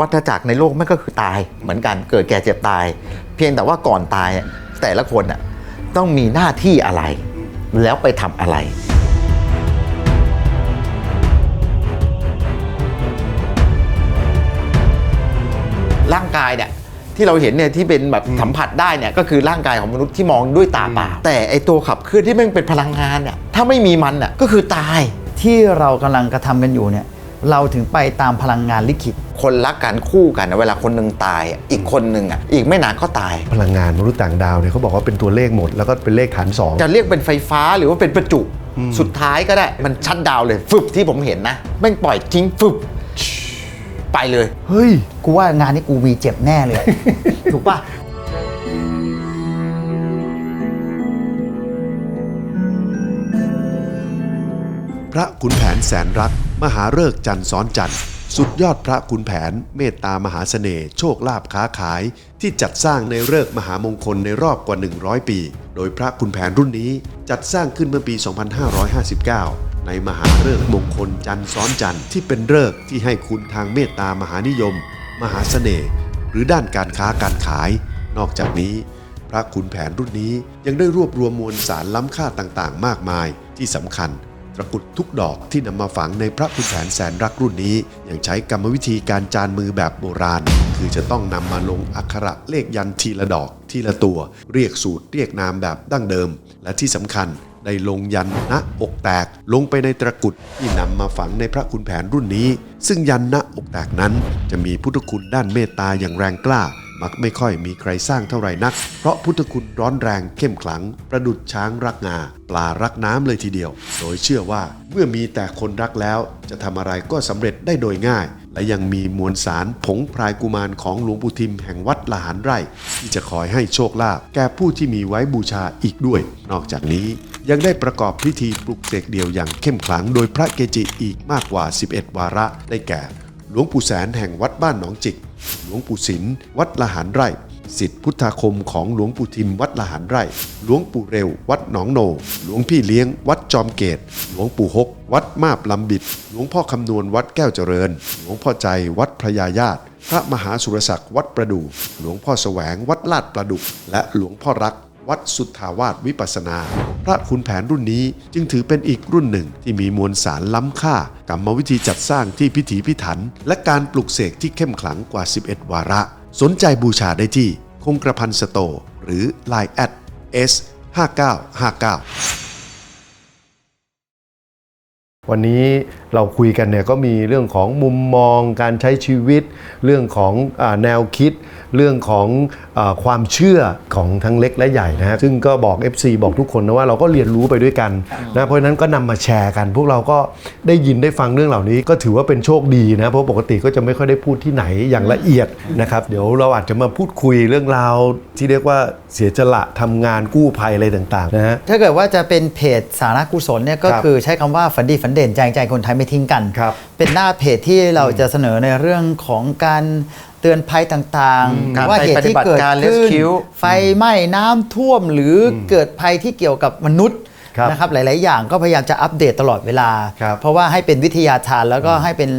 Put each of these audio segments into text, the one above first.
วัฏจักรในโลกมันก็คือตายเหมือนกันเกิดแก่เจ็บตาย เพียงแต่ว่าก่อนตายอะแต่ละคนน่ะต้องมีหน้าที่อะไร แล้วไปทำอะไรร่างกายเนี่ยที่เราเห็นเนี่ยที่เป็นแบบสัมผัสได้เนี่ยก็คือร่างกายของมนุษย์ที่มองด้วยตาเปล่าแต่ไอตัวขับเคลื่อนที่แม่งเป็นพลังงานเนี่ยถ้าไม่มีมันน่ะก็คือตายที่เรากำลังกระทำกันอยู่เนี่ย เราถึงไปตามพลังงานลิขิต คนรักกันคู่กันนะเวลาคนหนึ่งตายอะอีกคนหนึ่งอะอีกไม่นานก็ตาย พลังงานมนุษย์ต่างดาวเนี่ยเขาบอกว่าเป็นตัวเลขหมด แล้วก็เป็นเลขฐานสองจะเรียกเป็นไฟฟ้าหรือว่าเป็นประจุ สุดท้ายก็ได้มันชัดดาวน์เลยฟึบที่ผมเห็นนะแม่งปล่อยทิ้งฟึบไปเลย เฮ้ย กูว่างานนี้กูมีเจ็บแน่เลย ถูกปะพระขุนแผนแสนรัก มหาเลิกจันทร์ซ้อนจันทร์สุดยอดพระขุนแผน เมตตามหาเสน่ห์โชคลาภค้าขาย ที่จัดสร้างในเลิกมหามงคลในรอบกว่า 100 ปี โดยพระขุนแผนรุ่นนี้จัดสร้างขึ้นเมื่อปี 2559 ในมหาเลิกมงคลจันทร์ซ้อนจันทร์ที่เป็นเลิกที่ให้คุณทางเมตตามหานิยม มหาเสน่ห์หรือด้านการค้าการขาย นอกจากนี้ พระขุนแผนรุ่นนี้ยังได้รวบรวมมวลสารล้ำค่าต่างๆ มากมายที่สำคัญ ระกุดทุกดอกที่นำมาฝังในพระขุนแผนแสนรักรุ่นนี้ ยังใช้กรรมวิธีการจานมือแบบโบราณ คือจะต้องนำมาลงอักขระเลขยันทีละดอกทีละตัว เรียกสูตรเรียกนามแบบดั้งเดิม และที่สำคัญได้ลงยันณอกแตกลงไปในตะกุดที่นำมาฝังในพระขุนแผนรุ่นนี้ ซึ่งยันณอกแตกนั้นจะมีพุทธคุณด้านเมตตาอย่างแรงกล้า มักไม่ค่อยมีใครสร้างเท่าไหร่นัก เพราะพุทธคุณร้อนแรงเข้มขลัง ประดุดช้างรักงา ปลารักน้ำเลยทีเดียว โดยเชื่อว่าเมื่อมีแต่คนรักแล้ว จะทำอะไรก็สำเร็จได้โดยง่าย และยังมีมวลสารผงพรายกุมารของหลวงปู่ทิมแห่งวัดละหารไร่ ที่จะคอยให้โชคลาภแก่ผู้ที่มีไว้บูชาอีกด้วย นอกจากนี้ยังได้ประกอบพิธีปลุกเสกเดี่ยวอย่างเข้มขลัง โดยพระเกจิอีกมากกว่า 11 วาระได้แก่ หลวงปู่แสนแห่งวัดบ้านหนองจิก หลวงปู่ศิลป์วัดละหารไร่สิทธิพุทธาคมของหลวงปู่ทิมวัดละหารไร่ หลวงปู่เร็ว วัดหนองโน หลวงพี่เลี้ยง วัดจอมเกต หลวงปู่ฮกวัดมาบลำบิด หลวงพ่อคำนวณวัดแก้วเจริญ หลวงพ่อใจวัดพระยาญาติ พระมหาสุรศักดิ์วัดประดู่หลวงพ่อแสวงวัดลาดประดุกและหลวงพ่อรัก วัดสุทธาวาสวิปัสนา พระขุนแผนรุ่นนี้จึงถือเป็นอีกรุ่นหนึ่งที่มีมวลสารล้ำค่ากรรมวิธีจัดสร้างที่พิถีพิถัน และการปลุกเสกที่เข้มขลังกว่า 11 วาระ สนใจบูชาได้ที่คงกระพันสโต หรือ Line แอด S 5959วันนี้เราคุยกันเนี่ยก็มีเรื่องของมุมมองการใช้ชีวิต เรื่องของอแนวคิด เรื่องของอาความเชื่อของทั้งเล็กและใหญ่นะฮะซึ่งก็บอก FC บอกทุกคนนะว่าเราก็เรียนรู้ไปด้วยกันนะเพราะฉะนั้นก็นำมาแชร์กัน พวกเราก็ได้ยินได้ฟังเรื่องเหล่านี้ ก็ถือว่าเป็นโชคดีนะเพราะปกติก็จะไม่ค่อยได้พูดที่ไหนอย่างละเอียดนะครับเดี๋ยวเราอาจจะมาพูดคุยเรื่องราวที่เรียกว่าเสียจละทำงานกู้ภัยอะไรต่างๆนะฮะถ้าเกิดว่าจะเป็นเพจสาระกุศลเนี่ยก็ครับคือใช้คำว่าฝันดีฝันเด่นใจใจคนไทยไม่ทิ้งกันครับเป็นหน้าเพจที่เราจะเสนอในเรื่องของการ เตือนภัยต่างการๆว่าเหตุที่เกิดไปปฏิบัติการขึ้น rescue ไฟไหม้น้ำท่วมหรืออเกิดภัยที่เกี่ยวกับมนุษย์ครับนะครับหลาย ๆ อย่างก็พยายามจะอัปเดตตลอดเวลาครับเพราะว่าให้เป็นวิทยาทานแล้วก็ให้เป็น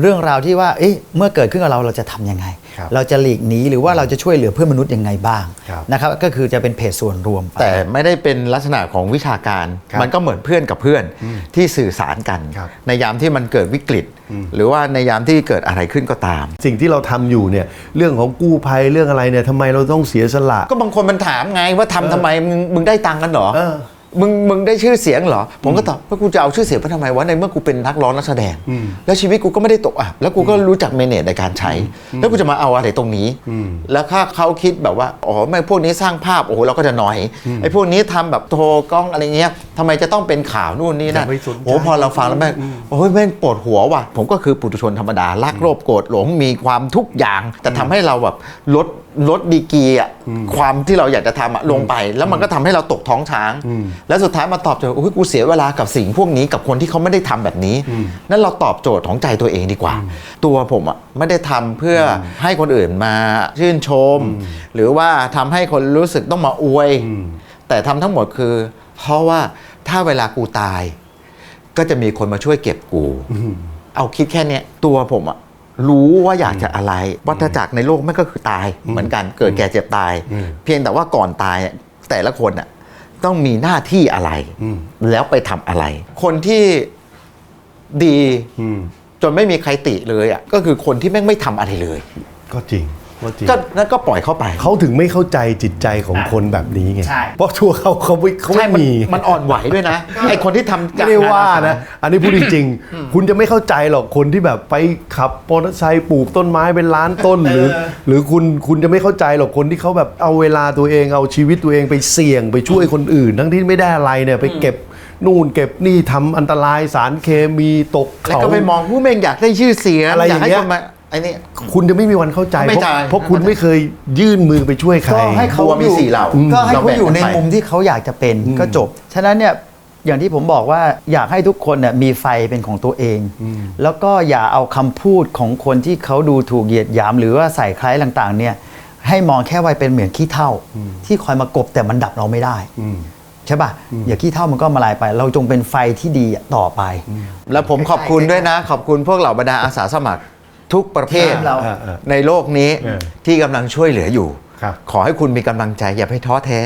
เรื่องราวที่ว่าเอ๊ะเมื่อเกิดขึ้นกับเราเราจะทำยังไงครับเราจะหลีกหนีหรือว่าเราจะช่วยเหลือเพื่อนมนุษย์ยังไงบ้างครับนะครับก็คือจะเป็นเพจส่วนรวมไปแต่ไม่ได้เป็นลักษณะของวิชาการครับมันก็เหมือนเพื่อนกับเพื่อนที่สื่อสารกันครับในยามที่มันเกิดวิกฤต หรือว่าในยามที่เกิดอะไรขึ้นก็ตาม สิ่งที่เราทำอยู่เนี่ยเรื่องของกู้ภัยเรื่องอะไรเนี่ยทำไมเราต้องเสียสละ ก็บางคนมันถามไงว่าทำทำไมมึงมึงได้ตังค์กันเหรอเออ มึงมึงได้ชื่อเสียงเหรอ ผมก็ตอบว่ากูจะเอาชื่อเสียงไปทำไมวะในเมื่อกูเป็นนักร้องนักแสดง แล้วชีวิตกูก็ไม่ได้ตกอับแล้วกูก็รู้จักเมเนจในการใช้ แล้วกูจะมาเอาอะไรตรงนี้ แล้วถ้าเขาคิดแบบว่าอ๋อไม่พวกนี้สร้างภาพโอ้โหเราก็จะหน่อยไอ้พวกนี้ทำแบบโทรกล้องอะไรเงี้ยทำไมจะต้องเป็นข่าวนู่นนี่นั่นอย่าไปสนใจโอ้พอเราฟังแล้วแม่งโอ้ยแม่งปวดหัวว่ะผมก็คือปุถุชนธรรมดารักโลภโกรธหลงมีความทุกอย่าง แต่ทำให้เราแบบลด ลดดีกรีอะความที่เราอยากจะทำอะลงไป แล้วมันก็ทำให้เราตกท้องช้าง แล้วสุดท้ายมาตอบโจทย์โอ้ยกูเสียเวลากับสิ่งพวกนี้กับคนที่เขาไม่ได้ทำแบบนี้ นั่นเราตอบโจทย์ของใจตัวเองดีกว่า ตัวผมอะไม่ได้ทำเพื่ออให้คนอื่นมาชื่นชม หรือว่าทำให้คนรู้สึกต้องมาอวย แต่ทำทั้งหมดคือ เพราะว่าถ้าเวลากูตาย ก็จะมีคนมาช่วยเก็บกู เอาคิดแค่เนี้ยตัวผมอะ รู้ว่าอยากจะอะไร วัฏจักรในโลกมันก็คือตายเหมือนกันเกิดแก่เจ็บตาย เพียงแต่ว่าก่อนตายอะแต่ละคนอะต้องมีหน้าที่อะไร แล้วไปทำอะไร คนที่ดีอืมจนไม่มีใครติเลยอะก็คือคนที่แม่งไม่ทำอะไรเลย ก็จริง ก็จริง ก็นั่นก็ปล่อยเข้าไป เขาถึงไม่เข้าใจจิตใจของคนแบบนี้ไง ใช่ เพราะทั่วเขาเขาไม่เขาใช่ไม่มันมี มันอ่อนไหวด้วยนะ ไอคนที่ทำไม่ได้ว่านะ อันนี้พูดจริงๆ คุณจะไม่เข้าใจหรอกคนที่แบบไปขับมอเตอร์ไซค์ปลูกต้นไม้เป็นล้านต้นหรือ หรือคุณคุณจะไม่เข้าใจหรอกคนที่เขาแบบเอาเวลาตัวเองเอาชีวิตตัวเองไปเสี่ยงไปช่วยคนอื่น ทั้งที่ไม่ได้อะไรเนี่ยไปเก็บนู่นเก็บนี่ทำอันตรายสารเคมีตกแล้วเขา ก็ไปมองผู้แม่งอยากได้ชื่อเสียงอะไรอย่างให้เงี้ยคนมา ไอ้นี่ คุณจะไม่มีวันเข้าใจไม่เพราะใจเพราะคุณไม่เคยยื่นมือไปช่วยใคร ก็ให้เขาบัวมีอยู่สี่เหล่าก็ให้เราเขาแบ่งอยู่กันในไป มุมที่เขาอยากจะเป็นก็จบ ฉะนั้นเนี่ยอย่างที่ผมบอกว่าอยากให้ทุกคนเนี่ยมีไฟเป็นของตัวเอง แล้วก็อย่าเอาคำพูดของคนที่เขาดูถูกเหยียดหยาม หรือว่าใส่คล้ายต่างๆ เนี่ย ให้มองแค่ว่าเป็นเหมือนขี้เท่า ที่คอยมากบแต่มันดับเราไม่ได้ใช่ป่ะอย่าขี้เท่ามันก็มาลายไป เราจงเป็นไฟที่ดีต่อไป แล้วผมขอบคุณด้วยนะ ขอบคุณพวกเหล่าบรรดาอาสาสมัคร ทุกประเภทเราอ่าอ่าในโลกนี้เออที่กำลังช่วยเหลืออยู่ครับขอให้คุณมีกำลังใจอย่าไปท้อแท้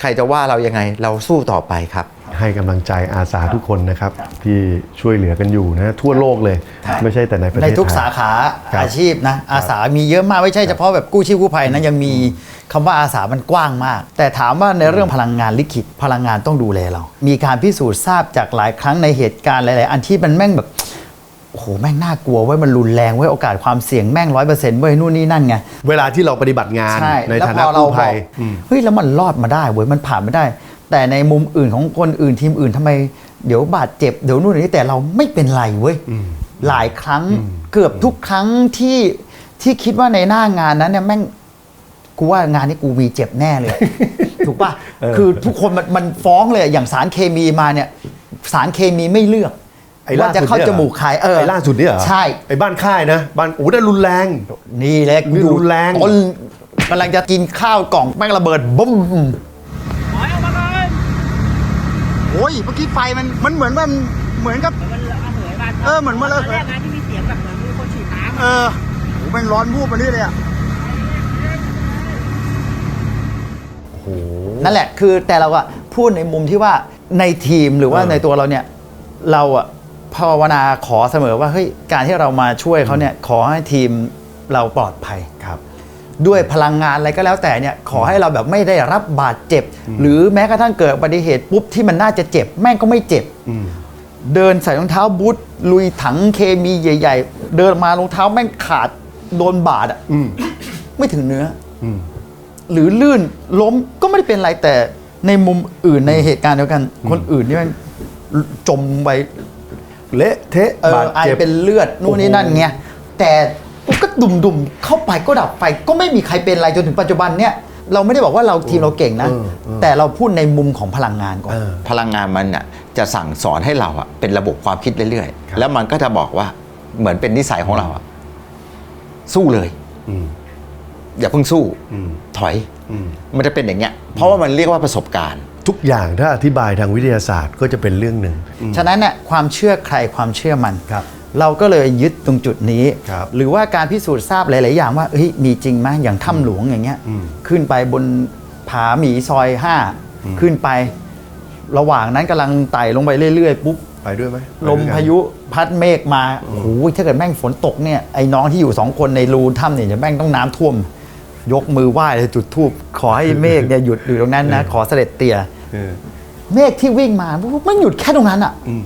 ใครจะว่าเรายังไงเราสู้ต่อไปครับ ให้กำลังใจอาสาทุกคนนะครับ ที่ช่วยเหลือกันอยู่นะทั่วโลกเลย ไม่ใช่แต่ในประเทศในทุกไทยสาขาครับอาชีพนะอาสามีเยอะมากไม่ใช่เฉพาะแบบกู้ชีพกู้ภัยนะยังมีคำว่าอาสามันกว้างมาก แต่ถามว่าในเรื่องพลังงานลิขิตพลังงานต้องดูแลเรา มีการพิสูจน์ทราบจากหลายครั้งในเหตุการณ์หลาย ๆ อันที่มันแม่งแบบโอ้โห แม่งน่ากลัวเว้ยมันรุนแรงเว้ยโอกาสความเสี่ยงแม่งร้อยเปอร์เซ็นต์เว้ยนู่นนี่นั่นไง เวลาที่เราปฏิบัติงานใช่ในแล้วฐาพนะอเรากู้บภัอกยเฮ้ยแล้วมันรอดมาได้เว้ยมันผ่านมาได้ แต่ในมุมอื่นของคนอื่นทีมอื่นทำไม เดี๋ยวบาดเจ็บเดี๋ยวนู่นนี่แต่เราไม่เป็นไรเว้ยหลายครั้งเกือบทุกครั้งที่ที่คิดว่าในหน้างานนั้นเนี่ยแม่ง กูว่างานนี้กูมีเจ็บแน่เลย ถูกป่ะ คือทุกคนมันมันฟ้องเลยอย่างสารเคมีมาเนี่ย สารเคมีไม่เลือก ไอ้ล่าว่าสุจะดเข้าเนี่ยจมูกใครเออไอ้ล่าสุดเนี่ยเหรอใช่ ไอ้บ้านค่ายนะบ้านโอ้ได้รุนแรง นี่แหละนี่รุนแรง ต้นกำลังจะกินข้าวกล่องแม่งระเบิดบุ้มโอ้ยเมื่อกี้ไฟมันมันเหมือนมันเหมือนกับ มันระเหยมาเออเหมือนมันระเหย ตแรกนะที่มีเสียงแบบเหมือนมีคนฉีดน้ำเออโหแม่งร้อนวูบมานี่เลยอะ นั่นแหละคือแต่เราอะพูดในมุมที่ว่าในทีมหรือว่าเออ ในตัวเราเนี่ย เราอะ ภาวนาขอเสมอว่าเฮ้ยการที่เรามาช่วยเขาเนี่ยขอให้ทีมเราปลอดภัยครับ ด้วยพลังงานอะไรก็แล้วแต่เนี่ยขอให้เราแบบไม่ได้รับบาดเจ็บ หรือแม้กระทั่งเกิดอุบัติเหตุปุ๊บที่มันน่าจะเจ็บแม่งก็ไม่เจ็บเดินใส่รองเท้าบูทลุยถังเคมีใหญ่ ๆ เดินมารองเท้าแม่งขาดโดนบาดอะไม่ถึงเนื้ออหรือลื่นล้มก็ไม่ได้เป็นไรแต่ในมุมอื่นในเหตุการณ์เดียวกัน คนอื่นนี่มันจมไป เละเทะเออบาดไอเจ็บ เป็นเลือดนู่นนี่นั่นไงแต่ก็ดุมดุมๆเข้าไปก็ดับไฟก็ไม่มีใครเป็นอะไรจนถึงปัจจุบันเนี่ยเราไม่ได้บอกว่าเราทีมเราเก่งนะ แต่เราพูดในมุมของพลังงานก่อนพลังงานมันน่ะจะสั่งสอนให้เราอะเป็นระบบความคิดเรื่อยครับๆแล้วมันก็จะบอกว่าเหมือนเป็นนิสัยของเราอะสู้เลย อืม อย่าเพิ่งสู้ อืมถอย อืม มันจะเป็นอย่างเงี้ย เพราะว่ามันเรียกว่าประสบการณ์ ทุกอย่างถ้าอธิบายทางวิทยาศาสตร์ก็จะเป็นเรื่องหนึ่ง ฉะนั้นเนี่ยความเชื่อใครความเชื่อมัน ครับเราก็เลยยึดตรงจุดนี้ ครับหรือว่าการพิสูจน์ทราบหลาย ๆ อย่างว่าเฮ้ยมีจริงไหมอย่างถ้ำหลวงอย่างเงี้ยอืมขึ้นไปบนผาหมีซอย5ขึ้นไประหว่างนั้นกำลังไต่ลงไปเรื่อย ๆ ปุ๊บ ไปด้วยไหมลมพายุพัดเมฆมาโอ้โหถ้าเกิดแม่งฝนตกเนี่ย ไอ้น้องที่อยู่สองคนในรูถ้ำเนี่ยจะแม่งต้องน้ำท่วม ยกมือไหว้เลยจุดธูปขอให้เมฆเนี่ยหยุดอยู่ตรงนั้นนะ ขอเสด็จเตี่ย เออเมฆที่วิ่งมามันหยุดแค่ตรงนั้นอะอืม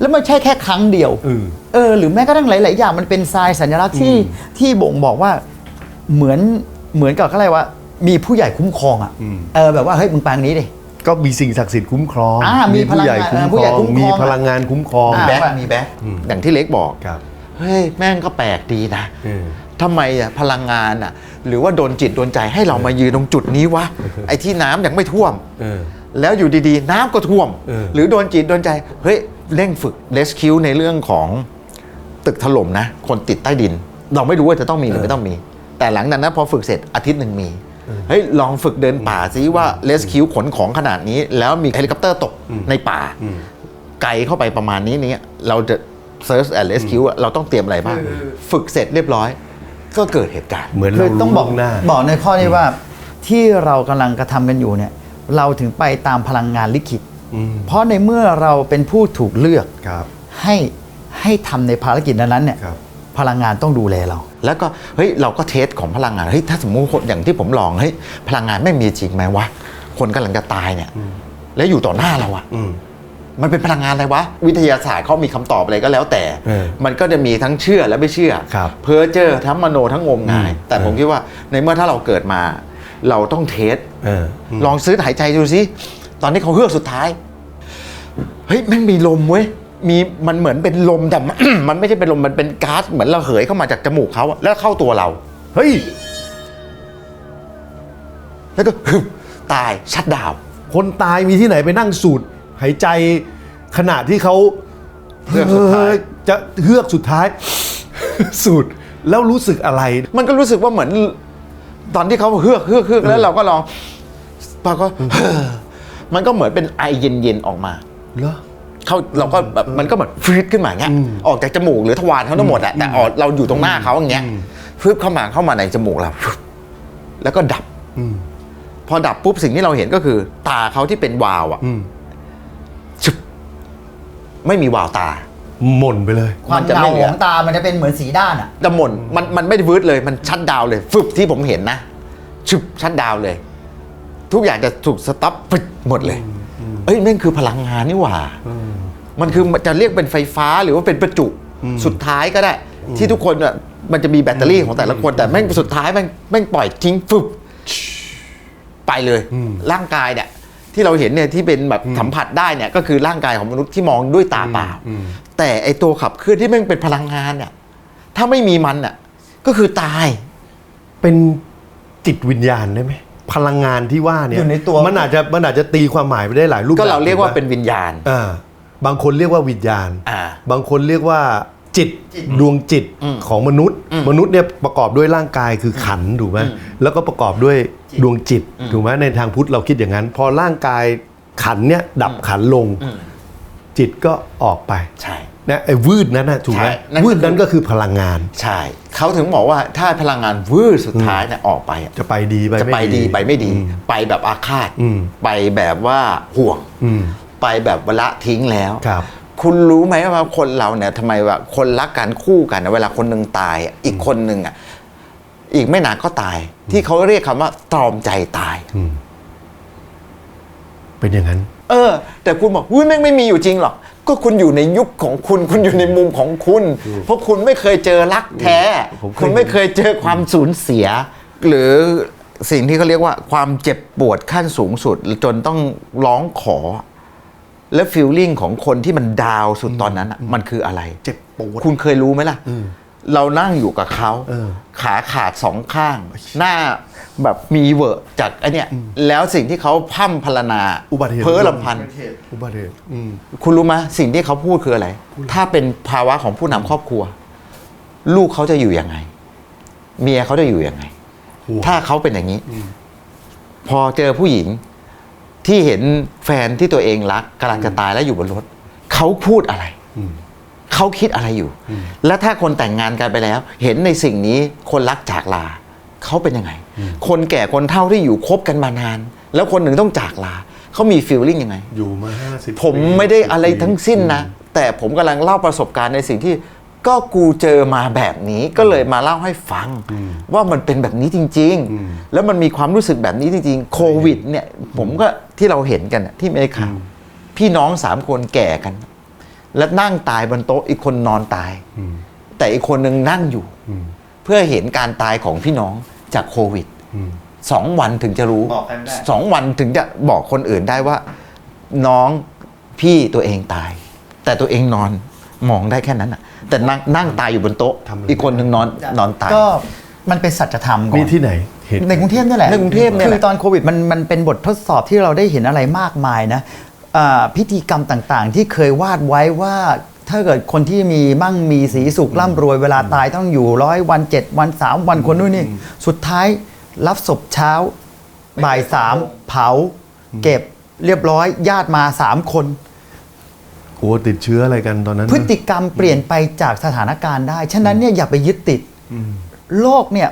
แล้วไม่ใช่แค่ครั้งเดียวเออเออ หรือแม้กระทั่งหลาย ๆ อย่างมันเป็นทรายสัญลักษณ์ที่ที่บ่งบอกว่าเหมือนเหมือนกับอะไรวะมีผู้ใหญ่คุ้มครองอะอืมเออแบบว่าเฮ้ยมึงแปลงนี้ดิก็มีสิ่งศักดิ์สิทธิ์คุ้มครองอ่ามีผู้ใหญ่พลังงานคุ้มผู้คใหรญ่องคุ้มครองมีพลังงานคุ้มครองอ่าแบ็คมีแบ็คอย่างที่เล็กบอกครับเฮ้ยแม่งก็แปลกดีนะเออทำไมอะพลังงานอะหรือว่าโดนจิตโดนใจให้เรามายืนตรงจุดนี้วะไอ้ที่น้ำยังไม่ท่วมเออ แล้วอยู่ดีๆ น้ำก็ท่วม เออ หรือโดนจิตโดนใจ เฮ้ย เร่งฝึกเลสคิวในเรื่องของตึกถล่มนะ คนติดใต้ดิน เราไม่รู้ว่าจะต้องมีหรือไม่ต้องมี แต่หลังจากนั้นพอฝึกเสร็จอาทิตย์หนึ่งมี เฮ้ย ลองฝึกเดินป่าซิว่าเลสคิวขนของขนาดนี้ แล้วมีเฮลิคอปเตอร์ตกในป่า ไกลเข้าไปประมาณนี้เนี่ยเราจะ Search and Rescue อะเราต้องเตรียมอะไรบ้าง ฝึกเสร็จเรียบร้อย ก็เกิดเหตุการณ์ เหมือนคืเราอต้องรู้บอกล่วงหน้า บอกในข้อนี้ว่าที่เรากำลังกระทำกันอยู่เนี่ย เราถึงไปตามพลังงานลิขิต เพราะในเมื่อเราเป็นผู้ถูกเลือกครับให้ให้ทำในภารกิจนั้นๆเนี่ยครับพลังงานต้องดูแลเรา แล้วก็เฮ้ยเราก็เทสของพลังงานเฮ้ยถ้าสมมติคนอย่างที่ผมลองเฮ้ยพลังงานไม่มีจริงไหมวะคนกำลังจะตายเนี่ย แล้วอยู่ต่อหน้าเราอะอืมมันเป็นพลังงานอะไรวะ วิทยาศาสตร์เขามีคำตอบอะไรก็แล้วแต่เออมันก็จะมีทั้งเชื่อและไม่เชื่อครับเพ้อเจอทั้งมโนทั้งงมงายอืมแต่ผมเออคิดว่าในเมื่อถ้าเราเกิดมา เราต้องเทสเออลองซื้อหายใจดูสิตอนนี้เขาเฮือกสุดท้ายเฮ้ยแม่งมีลมเว้ยมีมันเหมือนเป็นลมแต่มันมันไม่ใช่เป็นลมมันเป็นก๊าซเหมือนเราเหยเข้ามาจากจมูกเขาอะแล้วเข้าตัวเรา เฮ้ย แล้วก็ฮึบตายชัดดาวน์คนตายมีที่ไหนไปนั่งสูดหายใจขณะที่เขาเฮือกสุดท้ายเออจะเฮือกสุดท้าย สูดแล้วรู้สึกอะไร มันก็รู้สึกว่าเหมือน ตอนที่เขาเฮือกเฮือกเฮือกแล้วเราก็ลองพอก็มันก็เหมือนเป็นไอเย็นๆออกมาเหรอเขาเราก็แบบมันก็แบบฟรีดขึ้นมาอย่างเงี้ยออกจากจมูกหรือทวารเขาทั้งหมดอะแต่ออกเราอยู่ตรงหน้าเขาอย่างเงี้ยฟึบเข้ามาเข้ามาในจมูกเราฟึบแล้วก็ดับอืมพอดับปุ๊บสิ่งที่เราเห็นก็คือ ตาเขาที่เป็นวาวอะอืมชึบไม่มีวาวตา หม่นไปเลย ความมันจะเงาไม่เหลืขอองตามันจะเป็นเหมือนสีด้านอะแต่หม่นมันมันไม่ได้วืดเลยมันชัดดาวน์เลย ฟึบที่ผมเห็นนะชึบชัดดาวน์เลย ทุกอย่างจะถูกสต็อปฟึบหมดเลย เอ้ยนั่นคือพลังงานนี่หว่า มันคือจะเรียกเป็นไฟฟ้าหรือว่าเป็นประจุสุดท้ายก็ได้ ที่ทุกคนอะมันจะมีแบตเตอรี่ของแต่ละคน แต่แม่งสุดท้ายแม่งแม่งปล่อยทิ้งฟึบไปเลย ร่างกายเนี่ยที่เราเห็นเนี่ยที่เป็นแบบสัมผัสได้เนี่ยก็คือร่างกายของมนุษย์ที่มองด้วยตาเปล่า แต่ไอตัวขับเคลื่อนที่แม่งเป็นพลังงานเนี่ยถ้าไม่มีมันอะก็คือตาย เป็นจิตวิญญาณได้ไหมพลังงานที่ว่าเนี่ยอยู่ในตัว มันอาจจะมันอาจจะตีความหมายไปได้หลายรูปก็เราแบบเรียกว่าถูไหมเป็นวิญญาณอ่าบางคนเรียกว่าวิญญาณ อ่า บางคนเรียกว่าจิตดวงจิตของมนุษย์ มนุษย์เนี่ยประกอบด้วยร่างกายคือขันธ์ถูกไหมแล้วก็ประกอบด้วยดวงจิตถูกไหมในทางพุทธเราคิดอย่างนั้น พอร่างกายขันธ์เนี่ยดับขันธ์ลง จิตก็ออกไปใช่ นะไอ้วืดนั้นนะถูกไหมใช่นั่นวืดนั้นก็คือพลังงาน ใช่ เขาถึงบอกว่าถ้าพลังงานวืดสุดท้ายเนี่ยออกไปอะจะไปดีไปจะไม่ไปดีไปไม่ดีอืไปแบบอาฆาตอืม ไปแบบว่าห่วง อืม ไปแบบวละทิ้งแล้วครับ คุณรู้ไหมว่าคนเราเนี่ยทำไมว่าคนรักกันคู่กันนะเวลาคนหนึ่งตายอะอีกคนหนึ่งอะอีกไม่นานก็ตาย ที่เขาเรียกคำว่าตรอมใจตายเป็นอย่างนั้น เออ แต่คุณบอกอุ้ยแม่งไม่มีอยู่จริงหรอก ก็คุณอยู่ในยุคของคุณ คุณอยู่ในมุมของคุณ เพราะคุณไม่เคยเจอรักแท้ ผมเคย คุณไม่เคยเจอความสูญเสีย หรือสิ่งที่เขาเรียกว่าความเจ็บปวดขั้นสูงสุด จนต้องร้องขอ และฟีลลิ่งของคนที่มันดาวน์สุดตอนนั้นอะมันคืออะไร เจ็บปวด คุณเคยรู้ไหมล่ะ เรานั่งอยู่กับเขาเออขาขาดสองข้าง หน้าแบบมีเวอะจากไอเนี้ยแล้วสิ่งที่เขาพร่ำพรรณนาอุบัติเหตุเพ้อลำพันอุบัติเหตุอืมคุณรู้ไหมสิ่งที่เขาพูดคืออะไร ถ้าเป็นภาวะของผู้นำครอบครัว ลูกเขาจะอยู่ยังไง เมียเขาจะอยู่ยังไงห่วงถ้าเขาเป็นอย่างนี้ พอเจอผู้หญิงที่เห็นแฟนที่ตัวเองรักกำลังจะตายแล้วอยู่บนรถเขาพูดอะไร เขาคิดอะไรอยู่ และถ้าคนแต่งงานกันไปแล้ว เห็นในสิ่งนี้คนรักจากลาเขาเป็นยังไง คนแก่คนเฒ่าที่อยู่คบกันมานาน แล้วคนหนึ่งต้องจากลาเขามีฟีลลิ่งยังไง อยู่มาห้าสิบผมไม่ได้อะไรทั้งสิ้นนะ แต่ผมกำลังเล่าประสบการณ์ในสิ่งที่ก็กูเจอมาแบบนี้ก็เลยมาเล่าให้ฟัง ว่ามันเป็นแบบนี้จริง ๆ แล้วมันมีความรู้สึกแบบนี้จริง ๆ โควิดเนี่ย ผมก็ที่เราเห็นกันน่ะที่อเมริกาพี่น้องสามคนแก่กัน แล้วนั่งตายบนโต๊ะอีกคนนอนตาย แต่อีกคนนึงนั่งอยู่ เพื่อเห็นการตายของพี่น้องจากโควิดสองวันถึงจะรู้บอกกันได้สองวันถึงจะบอกคนอื่นได้ว่า น้องพี่ตัวเองตาย แต่ตัวเองนอนมองได้แค่นั้นอะ แต่นั่งนั่งตายอยู่บนโต๊ะทำอะไรอีกคนหนึ่งนอนนอนตายก็มันเป็นสัจธรรมก่อนนี่ที่ไหนเหตุในกรุงเทพนี่แหละในกรุงเทพเนี่ยแหละคือตอนโควิดมันมันเป็นบททดสอบที่เราได้เห็นอะไรมากมายนะอ่า พิธีกรรมต่างๆ ที่เคยวาดไว้ว่าถ้าเกิดคนที่มีมั่งมีสีสุขร่ำรวยเวลาตายต้องอยู่ร้อยวันเจ็ดวันสามวันคนนู้นนี่ สุดท้ายรับศพเช้าบ่ายสามเผา เก็บเรียบร้อยญาติมาสามคนกลัวติดเชื้ออะไรกันตอนนั้น พฤติกรรมเปลี่ยนไปจากสถานการณ์ได้ ฉะนั้นเนี่ยอย่าไปยึดติดโลกเนี่ย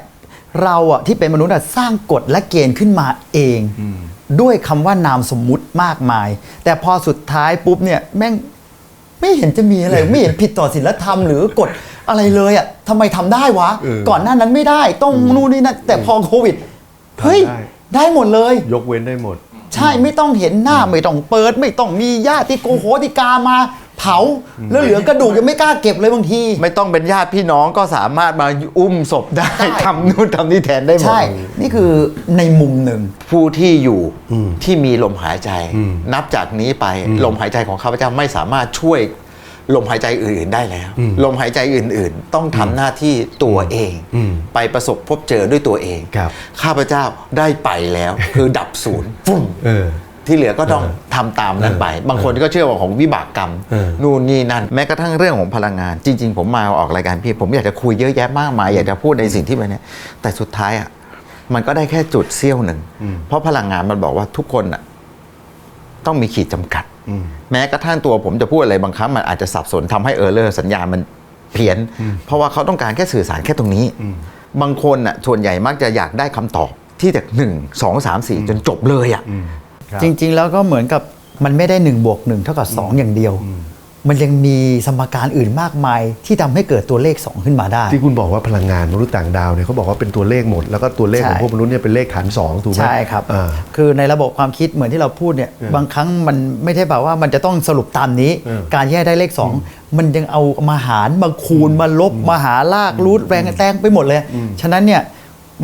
เราอะที่เป็นมนุษย์อะสร้างกฎและเกณฑ์ขึ้นมาเอง ด้วยคำว่านามสมมุติมากมาย แต่พอสุดท้ายปุ๊บเนี่ยแม่งไม่เห็นจะมีอะไร ไม่เห็นผิดต่อศีลธรรมหรือกฎอะไรเลยอะทำไมทำได้วะเออก่อนหน้านั้นไม่ได้ต้องนู่นนี่นั่นแต่พอโควิดเฮ้ยได้ได้หมดเลย ยกเว้นได้หมด ใช่ไม่ต้องเห็นหน้า ไม่ต้องเปิด ไม่ต้องมีญาติโกโหติกามา เผาแล้วเหลือกระดูกยังไม่กล้าเก็บเลยบางที ไม่ต้องเป็นญาติพี่น้องก็สามารถมาอุ้มศพได้ได้ทำนู่นทำนี่แทนได้หมดใช่ นี่คือในมุมหนึ่งผู้ที่อยู่ที่มีลมหายใจ นับจากนี้ไปลมหายใจของข้าพเจ้าไม่สามารถช่วยลมหายใจอื่น ๆ ได้แล้ว ลมหายใจอื่น ๆ ต้องทำหน้าที่ตัวเอง ไปประสบพบเจอด้วยตัวเองครับข้าพเจ้าได้ไปแล้ว คือดับศูนย์ฟุ่มเออ ที่เหลือก็ต้องทำตามนั้นไป บางคนก็เชื่อว่าของวิบากกรรมเออนู่นนี่นั่น แม้กระทั่งเรื่องของพลังงาน จริง ๆ ผมมาออกรายการพี่ ผมอยากจะคุยเยอะแยะมากมาย อยากจะพูดในสิ่งที่มันเนี่ยแต่สุดท้ายอะมันก็ได้แค่จุดเสี้ยวหนึ่ง เพราะพลังงานมันบอกว่าทุกคนอะต้องมีขีดจำกัด แม้กระทั่งตัวผมจะพูดอะไรบางครั้งมันอาจจะสับสนทำให้เออร์เลอร์สัญญาณมันเพี้ยน เพราะว่าเขาต้องการแค่สื่อสารแค่ตรงนี้ บางคนอะส่วนใหญ่มักจะอยากได้คำตอบที่จากหนึ่งสองสามสี่จนจบเลยอะครับ จริง ๆ แล้วก็เหมือนกับมันไม่ได้1นบวกหเท่ากับ 2 อย่างเดียว มันยังมีสมการอื่นมากมาย ที่ทำให้เกิดตัวเลข 2 ขึ้นมาได้ ที่คุณบอกว่าพลังงานมนุษย์ต่างดาวเนี่ยเขาบอกว่าเป็นตัวเลขหมด แล้วก็ตัวเลขของใช่พวกมนุษย์เนี่ยเป็นเลขฐานสองถูกไหมใช่ครับอ่าคือในระบบความคิดเหมือนที่เราพูดเนี่ยบางครั้งมันไม่ได้แบบว่ามันจะต้องสรุปตามนี้เออการแยกได้เลข 2 มันยังเอามาหารมาคูณมาลบมาหาลากรูทแรงแตงไปหมดเลย ฉะนั้นเนี่ย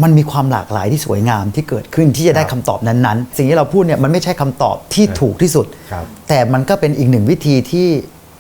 มันมีความหลากหลายที่สวยงามที่เกิดขึ้นที่จะได้คำตอบนั้นๆ สิ่งที่เราพูดเนี่ยมันไม่ใช่คำตอบที่ถูกที่สุดครับแต่มันก็เป็นอีกหนึ่งวิธีที่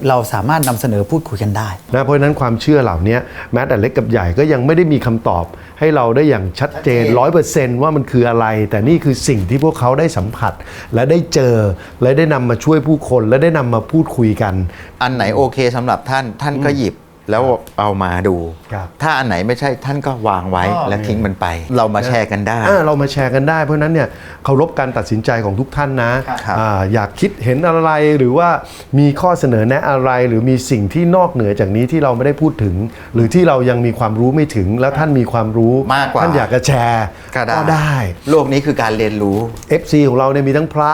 เราสามารถนำเสนอพูดคุยกันได้นะเพราะฉะนั้นความเชื่อเหล่านี้แม้แต่เล็กกับใหญ่ก็ยังไม่ได้มีคำตอบ ให้เราได้อย่างชัดเจนร้อยเปอร์เซนต์ว่ามันคืออะไร แต่นี่คือสิ่งที่พวกเขาได้สัมผัส และได้เจอ และได้นำมาช่วยผู้คน และได้นำมาพูดคุยกัน อันไหนโอเคสำหรับท่านท่านก็หยิบ แล้วเอามาดู ครับถ้าอันไหนไม่ใช่ท่านก็วางไว้อ๋อ และทิ้งมันไป เรามาแชร์กันได้ อ่าเรามาแชร์กันได้ เพราะฉะนั้นเนี่ยเคารพการตัดสินใจของทุกท่านนะครับอาอยากคิดเห็นอะไรหรือว่ามีข้อเสนอแนะอะไร หรือมีสิ่งที่นอกเหนือจากนี้ที่เราไม่ได้พูดถึง หรือที่เรายังมีความรู้ไม่ถึง แล้วท่านมีความรู้มากกว่า ท่านอยากจะแชร์ก็ได้ ได้ โลกนี้คือการเรียนรู้ FC ของเราเนี่ยมีทั้งพระ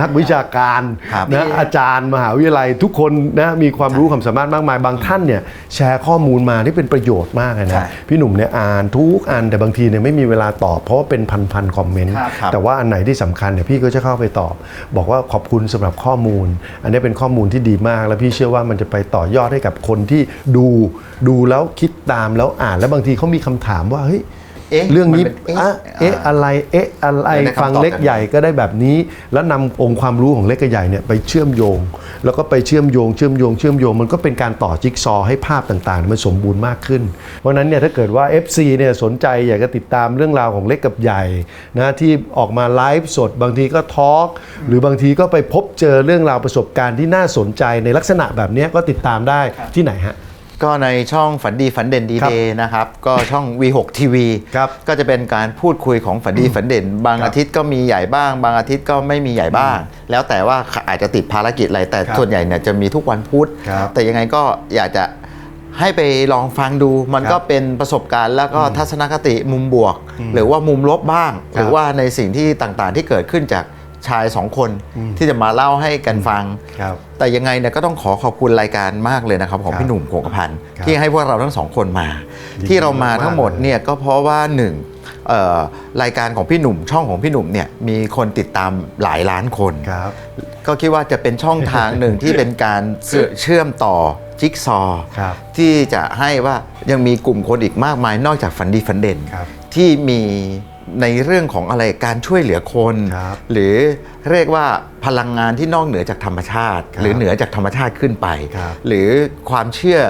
นักวิชาการครับ นะอาจารย์มหาวิทยาลัยทุกคนนะมีความรู้ความสามารถมากมายบางท่านเนี่ยแชร์ข้อมูลมาที่เป็นประโยชน์มากเลยใช่นะ พี่หนุ่มเนี่ยอ่านทุกอันแต่บางทีเนี่ยไม่มีเวลาตอบ เพราะว่าเป็นพันๆคอมเมนต์ครับครับแต่ว่าอันไหนที่สำคัญเนี่ยพี่ก็จะเข้าไปตอบ บอกว่าขอบคุณสำหรับข้อมูล อันนี้เป็นข้อมูลที่ดีมาก แล้วพี่เชื่อว่ามันจะไปต่อยอดให้กับคนที่ดูดูแล้วคิดตามแล้วอ่าน แล้วบางทีเขามีคำถามว่าเฮ้ย เอ๊ะเรื่องนี้มันเป็นเอ๊ะอะเอ๊ะอะไรเอ๊ะอะไรจะได้คำตอบฟังเล็กจากไหน ใหญ่ก็ได้แบบนี้ แล้วนำองค์ความรู้ของเล็กกับใหญ่เนี่ยไปเชื่อมโยง แล้วก็ไปเชื่อมโยงเชื่อมโยงเชื่อมโยงมันก็เป็นการต่อจิ๊กซอว์ให้ภาพต่างๆ มันสมบูรณ์มากขึ้น เพราะฉะนั้นเนี่ยถ้าเกิดว่า FC เนี่ยสนใจอยากจะติดตามเรื่องราวของเล็กกับใหญ่นะที่ออกมาไลฟ์สดบางทีก็ทอล์กหรือบางทีก็ไปพบเจอเรื่องราวประสบการณ์ที่น่าสนใจในลักษณะแบบเนี้ยก็ติดตามได้ที่ไหนฮะ ก็ในช่องฝันดีฝันเด่นดีครับเดย์นะครับ ก็ช่อง V6 TV ครับก็จะเป็นการพูดคุยของฝันดีฝันเด่น บางครับอาทิตย์ก็มีใหญ่บ้าง บางอาทิตย์ก็ไม่มีใหญ่บ้าง แล้วแต่ว่าอาจจะติดภารกิจอะไรแต่ครับส่วนใหญ่เนี่ยจะมีทุกวันพุธครับแต่ยังไงก็อยากจะให้ไปลองฟังดูมันครับก็เป็นประสบการณ์แล้วก็ทัศนคติมุมบวก หรือว่ามุมลบบ้างครับหรือว่าในสิ่งที่ต่างๆที่เกิดขึ้นจาก ชายสองคนที่จะมาเล่าให้กันฟังครับแต่ยังไงเนี่ยก็ต้องขอขอบคุณรายการมากเลยนะครับของครับพี่หนุ่มโขงกระพันธ์ครับที่ให้พวกเราทั้งสองคนมายินดีที่เรามามากๆทั้งหมดเนี่ยก็เพราะว่าหนึ่งเอ่อรายการของพี่หนุ่มช่องของพี่หนุ่มเนี่ยมีคนติดตามหลายล้านคนครับก็คิดว่าจะเป็นช่องทางหนึ่งที่เป็นการเชื่อเชื่อมต่อจิ๊กซอว์ครับที่จะให้ว่ายังมีกลุ่มคนอีกมากมายนอกจากฝันดีฝันเด่นครับที่มี ในเรื่องของอะไรการช่วยเหลือคน ครับหรือเรียกว่าพลังงานที่นอกเหนือจากธรรมชาติ ครับหรือเหนือจากธรรมชาติขึ้นไป ครับหรือความเชื่อ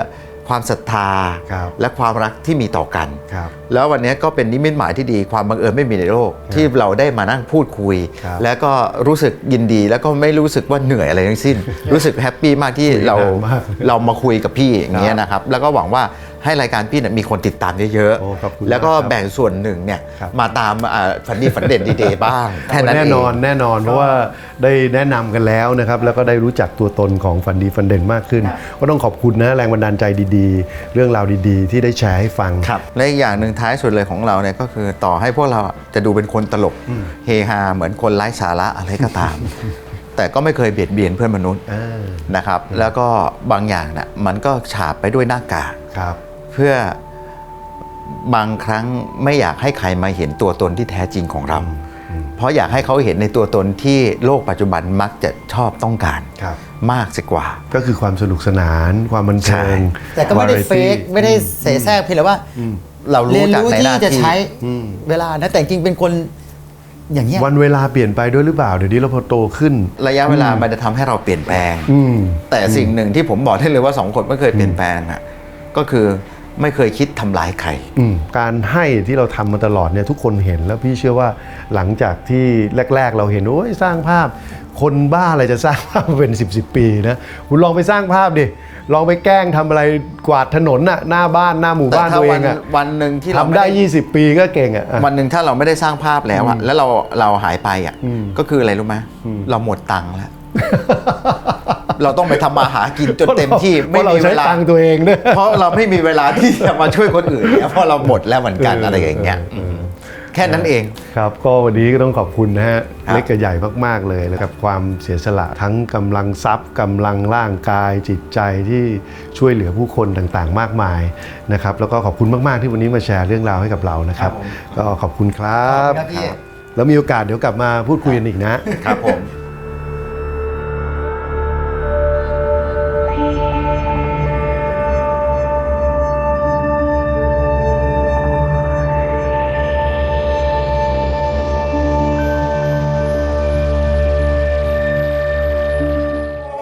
ความศรัทธา ครับ และความรักที่มีต่อกัน ครับ แล้ววันนี้ก็เป็นนิมิตหมายที่ดีความบังเอิญไม่มีในโลก ที่เราได้มานั่งพูดคุย ครับ แล้วก็รู้สึกยินดีแล้วก็ไม่รู้สึกว่าเหนื่อยอะไรทั้งสิ้น รู้สึกแฮปปี้มากที่คุยเรานานมากเรามาคุยกับพี่อย่างเงี้ยนะครับ แล้วก็หวังว่า ให้รายการพี่เนี่ยมีคนติดตามเยอะโอ้ขอบคุณแล้วก็มากครับแบ่งส่วนหนึ่งเนี่ยครับ มาตามอ่าฝันดีฝันเด่นดีเดย์บ้างแค่นั้นเอง แน่นอนแน่นอนเพราะว่าได้แนะนำกันแล้วนะครับ แล้วก็ได้รู้จักตัวตนของฟันดีฟันเด่นมากขึ้น ก็ต้องขอบคุณนะแรงบันดาลใจดีๆ เรื่องราวดีๆ ที่ได้แชร์ให้ฟัง ครับและอีกอย่างหนึ่งท้ายสุดเลยของเราเนี่ยก็คือต่อให้พวกเราจะดูเป็นคนตลกเฮฮาเหมือนคนไร้สาระอะไรก็ตาม แต่ก็ไม่เคยเบียดเบียนเพื่อนมนุษย์อ่า นะครับ แล้วก็บางอย่างน่ะมันก็ฉาบไปด้วยหน้ากากครับ เพื่อบางครั้งไม่อยากให้ใครมาเห็นตัวตนที่แท้จริงของเรา เพราะอยากให้เขาเห็นในตัวตนที่โลกปัจจุบันมักจะชอบต้องการครับมากสิกว่า ก็คือความสนุกสนานความบันเทิงแต่ก็ไม่ได้วารเฟตี้กไม่ได้เสแสร้งเพียงแต่ว่าเราเรีรู้ยนจากรู้ในหที่น้าจะที่ใช้เวลานะแต่จริงๆเป็นคนอย่างเงี้ยวันเวลาเปลี่ยนไปด้วยหรือเปล่าเดี๋ยวนี้เราพอโตขึ้น ระยะเวลามันจะทำให้เราเปลี่ยนแปลงอืมแต่สิ่งหนึ่งที่ผมบอกได้เลยว่าสองคนไม่เคยเปลี่ยนแปลงอะก็คือ ไม่เคยคิดทำร้ายใคร อืมการให้ที่เราทำมาตลอดเนี่ยทุกคนเห็นแล้วพี่เชื่อว่าหลังจากที่แรก ๆ เราเห็นโอ้ยสร้างภาพ คนบ้าอะไรจะสร้างภาพมาเป็น 10บสปีนะคุณลองไปสร้างภาพดิลองไปแกล้งทำอะไรกวาดถนนน่ะหน้าบ้านหน้าหมู่แต่บ้านถ้าตัวเอวันงอะวันหนึ่งที่เราทำได้ม่20 ปีก็เก่งอะอะ วันหนึ่งถ้าเราไม่ได้สร้างภาพแล้วอะแล้วเราเราหายไปอะก็คืออะไรรู้ไหมเราหมดตังค์แล้ว เราต้องไปทำมาหากินจนเต็มที่เพราะเรามีใช้เวลาตังค์ตัวเองเนี่ยเพราะเราไม่มีเวลาที่จะมาช่วยคนอื่นเนี่ยเพราะเราหมดแล้วเหมือนกันเออออะไรอย่างเงี้ยเอออืมแค่นั้นเองครับก็วันนี้ก็ต้องขอบคุณนะฮะครับเล็กกับใหญ่มากๆเลยแล้วกับความเสียสละทั้งกำลังทรัพย์กำลังร่างกายจิตใจที่ช่วยเหลือผู้คนต่างๆ มากมายนะครับแล้วก็ขอบคุณมากๆที่วันนี้มาแชร์เรื่องราวให้กับเรานะครับ ก็ขอบคุณครับขอบคุณครับพี่แล้วมีโอกาสเดี๋ยวกลับมาพูดคุยกันอีกนะครับผม